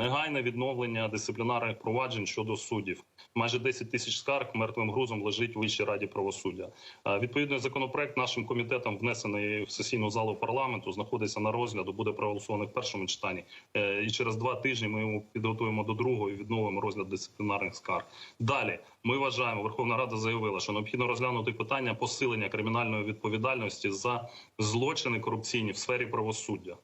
негайне відновлення дисциплінарних проваджень щодо суддів. Майже 10 тисяч скарг мертвим грузом лежить у Вищій раді правосуддя. Е, Відповідний законопроект нашим комітетом внесений в сесійну залу парламенту. Знаходиться на розгляду, буде проголосований в першому читанні. Е, І через два тижні ми його підготуємо до другого і відновимо розгляд дисциплінарних скарг. Далі ми вважаємо, Верховна Рада заявила, що необхідно розглянути питання посилення кримінальної відповідальності за злочини корупційні в сфері правосуддя.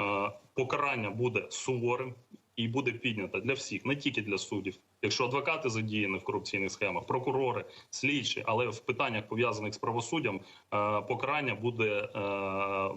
Е, Покарання буде суворим і буде піднято для всіх, не тільки для суддів. Якщо адвокати задіяні в корупційних схемах, прокурори, слідчі, але в питаннях пов'язаних з правосуддям е, покарання буде е,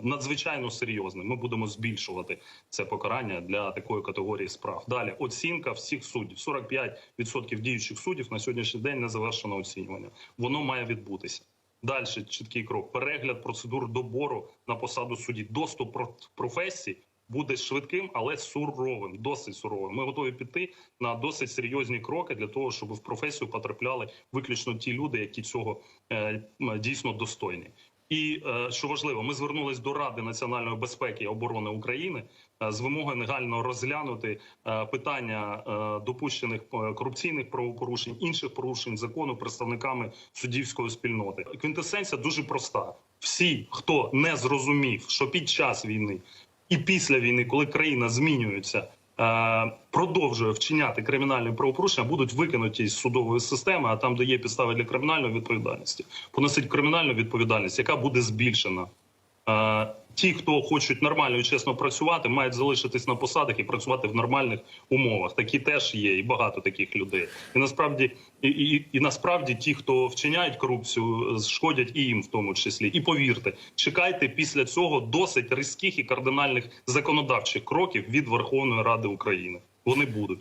надзвичайно серйозним. Ми будемо збільшувати це покарання для такої категорії справ. Далі оцінка всіх суддів. 45% діючих суддів на сьогоднішній день не завершено оцінювання. Воно має відбутися. Далі чіткий крок: перегляд процедур добору на посаду судді. Доступ про професій буде швидким, але суровим, досить суровим. Ми готові піти на досить серйозні кроки для того, щоб в професію потрапляли виключно ті люди, які цього е, дійсно достойні. І е, що важливо, ми звернулись до Ради національної безпеки і оборони України е, з вимогою негайно розглянути е, питання допущених корупційних правопорушень, інших порушень закону представниками суддівської спільноти. Квінтесенція дуже проста: всі, хто не зрозумів, що під час війни і після війни, коли країна змінюється. Е, Продовжує вчиняти кримінальні правопорушення, будуть викинуті з судової системи, а там, де є підстави для кримінальної відповідальності, понесуть кримінальну відповідальність, яка буде збільшена. Е, Ті, хто хочуть нормально і чесно працювати, мають залишитись на посадах і працювати в нормальних умовах. Такі теж є, і багато таких людей. І насправді, і, і, і насправді, ті, хто вчиняють корупцію, шкодять і їм в тому числі. І повірте, чекайте після цього досить різких і кардинальних законодавчих кроків від Верховної Ради України. Вони будуть.